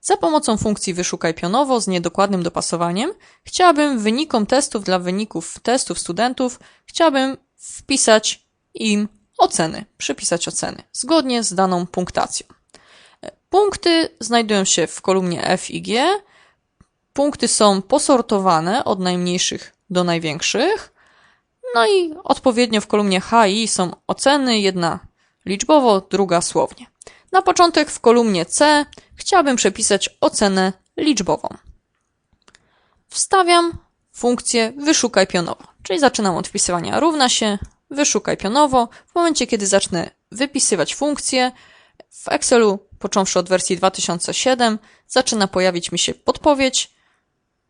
Za pomocą funkcji wyszukaj pionowo z niedokładnym dopasowaniem chciałabym wynikom testów dla wyników testów studentów chciałabym wpisać im oceny, przypisać oceny zgodnie z daną punktacją. Punkty znajdują się w kolumnie F i G. Punkty są posortowane od najmniejszych do największych. No i odpowiednio w kolumnie H i I są oceny, jedna liczbowo, druga słownie. Na początek w kolumnie C chciałabym przepisać ocenę liczbową. Wstawiam funkcję wyszukaj pionowo, czyli zaczynam od wpisywania równa się, wyszukaj pionowo. W momencie, kiedy zacznę wypisywać funkcję, w Excelu, począwszy od wersji 2007, zaczyna pojawić mi się podpowiedź.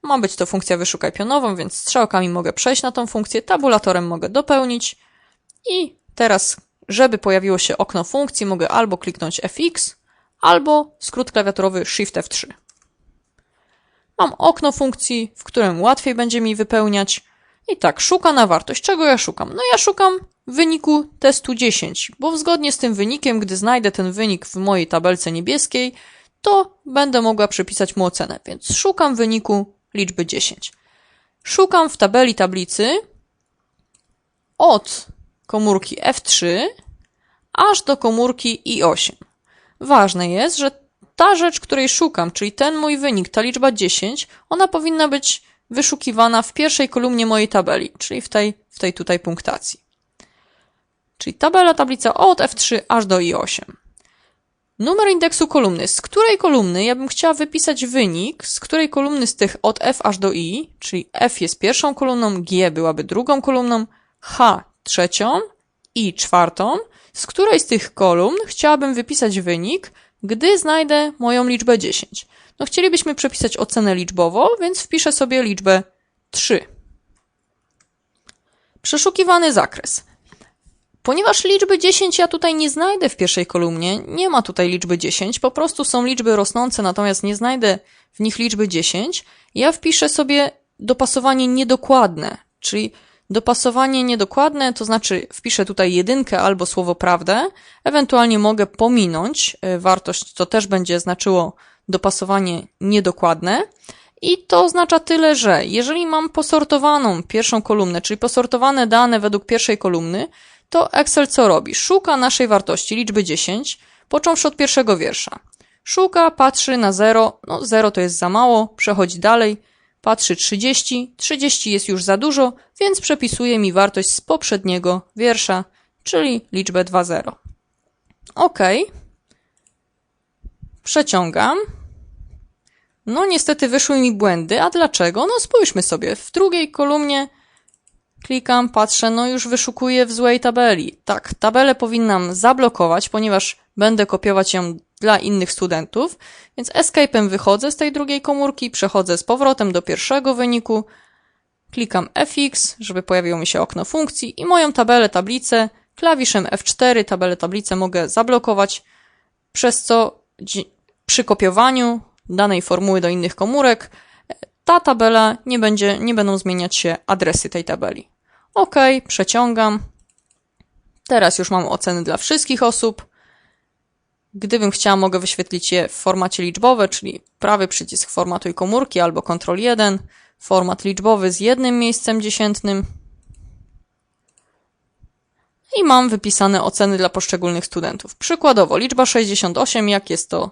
Ma być to funkcja wyszukaj pionową, więc strzałkami mogę przejść na tą funkcję, tabulatorem mogę dopełnić i teraz, żeby pojawiło się okno funkcji, mogę albo kliknąć FX, albo skrót klawiaturowy Shift F3. Mam okno funkcji, w którym łatwiej będzie mi wypełniać. I tak, szuka na wartość. Czego ja szukam? No ja szukam wyniku testu 10, bo zgodnie z tym wynikiem, gdy znajdę ten wynik w mojej tabelce niebieskiej, to będę mogła przypisać mu ocenę, więc szukam wyniku liczby 10. Szukam w tabeli tablicy od komórki F3 aż do komórki I8. Ważne jest, że ta rzecz, której szukam, czyli ten mój wynik, ta liczba 10, ona powinna być wyszukiwana w pierwszej kolumnie mojej tabeli, czyli w tej, w tej tutaj punktacji. Czyli tabela, tablica od F3 aż do I8. Numer indeksu kolumny. Z której kolumny ja bym chciała wypisać wynik, z której kolumny z tych od F aż do I, czyli F jest pierwszą kolumną, G byłaby drugą kolumną, H trzecią, I czwartą, z której z tych kolumn chciałabym wypisać wynik, gdy znajdę moją liczbę 10. No chcielibyśmy przepisać ocenę liczbowo, więc wpiszę sobie liczbę 3. Przeszukiwany zakres. Ponieważ liczby 10 ja tutaj nie znajdę w pierwszej kolumnie, nie ma tutaj liczby 10, po prostu są liczby rosnące, natomiast nie znajdę w nich liczby 10, ja wpiszę sobie dopasowanie niedokładne, czyli dopasowanie niedokładne, to znaczy wpiszę tutaj jedynkę albo słowo prawdę, ewentualnie mogę pominąć y, wartość, to też będzie znaczyło dopasowanie niedokładne. I to oznacza tyle, że jeżeli mam posortowaną pierwszą kolumnę, czyli posortowane dane według pierwszej kolumny, to Excel co robi? Szuka naszej wartości, liczby 10, począwszy od pierwszego wiersza. Szuka, patrzy na 0, no 0 to jest za mało, przechodzi dalej, patrzy 30, 30 jest już za dużo, więc przepisuje mi wartość z poprzedniego wiersza, czyli liczbę 2,0. OK. Przeciągam. No niestety wyszły mi błędy, a dlaczego? No spójrzmy sobie, w drugiej kolumnie Klikam, patrzę, no już wyszukuję w złej tabeli. Tak, tabelę powinnam zablokować, ponieważ będę kopiować ją dla innych studentów, więc escape'em wychodzę z tej drugiej komórki, przechodzę z powrotem do pierwszego wyniku, klikam FX, żeby pojawiło mi się okno funkcji i moją tabelę, tablicę, klawiszem F4 tabelę, tablicę mogę zablokować, przez co przy kopiowaniu danej formuły do innych komórek ta tabela nie będzie, nie będą zmieniać się adresy tej tabeli. OK, przeciągam. Teraz już mam oceny dla wszystkich osób. Gdybym chciała, mogę wyświetlić je w formacie liczbowe, czyli prawy przycisk formatuj komórki albo Ctrl 1, format liczbowy z jednym miejscem dziesiętnym. I mam wypisane oceny dla poszczególnych studentów. Przykładowo, liczba 68, jak jest to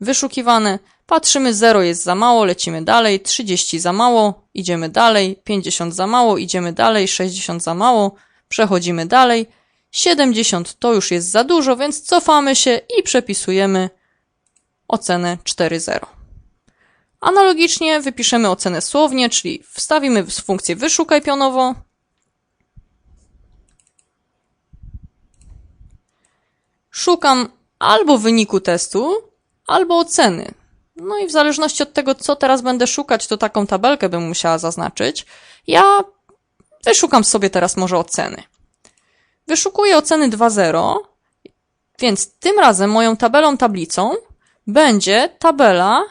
wyszukiwane. Patrzymy, 0 jest za mało, lecimy dalej, 30 za mało, idziemy dalej, 50 za mało, idziemy dalej, 60 za mało, przechodzimy dalej, 70 to już jest za dużo, więc cofamy się i przepisujemy ocenę 4,0. Analogicznie wypiszemy ocenę słownie, czyli wstawimy funkcję wyszukaj pionowo, szukam albo wyniku testu, albo oceny. No i w zależności od tego, co teraz będę szukać, to taką tabelkę bym musiała zaznaczyć. Ja wyszukam sobie teraz może oceny. Wyszukuję oceny 2.0, więc tym razem moją tabelą, tablicą będzie tabela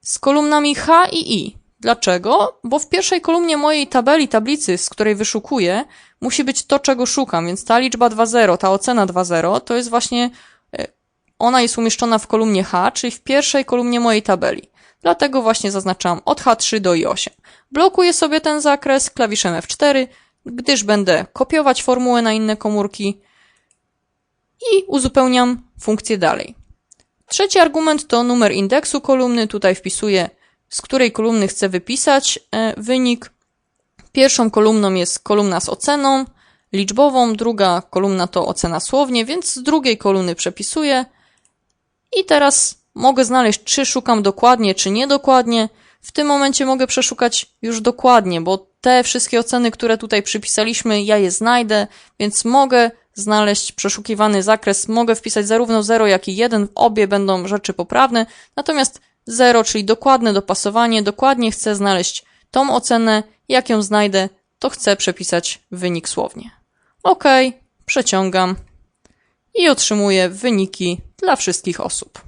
z kolumnami H i I. Dlaczego? Bo w pierwszej kolumnie mojej tabeli, tablicy, z której wyszukuję, musi być to, czego szukam, więc ta liczba 2.0, ta ocena 2.0 to jest właśnie ona jest umieszczona w kolumnie H, czyli w pierwszej kolumnie mojej tabeli. Dlatego właśnie zaznaczam od H3 do I8. Blokuję sobie ten zakres klawiszem F4, gdyż będę kopiować formułę na inne komórki i uzupełniam funkcję dalej. Trzeci argument to numer indeksu kolumny. Tutaj wpisuję, z której kolumny chcę wypisać e, wynik. Pierwszą kolumną jest kolumna z oceną liczbową, druga kolumna to ocena słownie, więc z drugiej kolumny przepisuję. I teraz mogę znaleźć, czy szukam dokładnie, czy niedokładnie. W tym momencie mogę przeszukać już dokładnie, bo te wszystkie oceny, które tutaj przypisaliśmy, ja je znajdę, więc mogę znaleźć przeszukiwany zakres. Mogę wpisać zarówno 0, jak i 1. Obie będą rzeczy poprawne. Natomiast 0, czyli dokładne dopasowanie, dokładnie chcę znaleźć tą ocenę. Jak ją znajdę, to chcę przepisać wynik słownie. OK, przeciągam i otrzymuję wyniki dla wszystkich osób.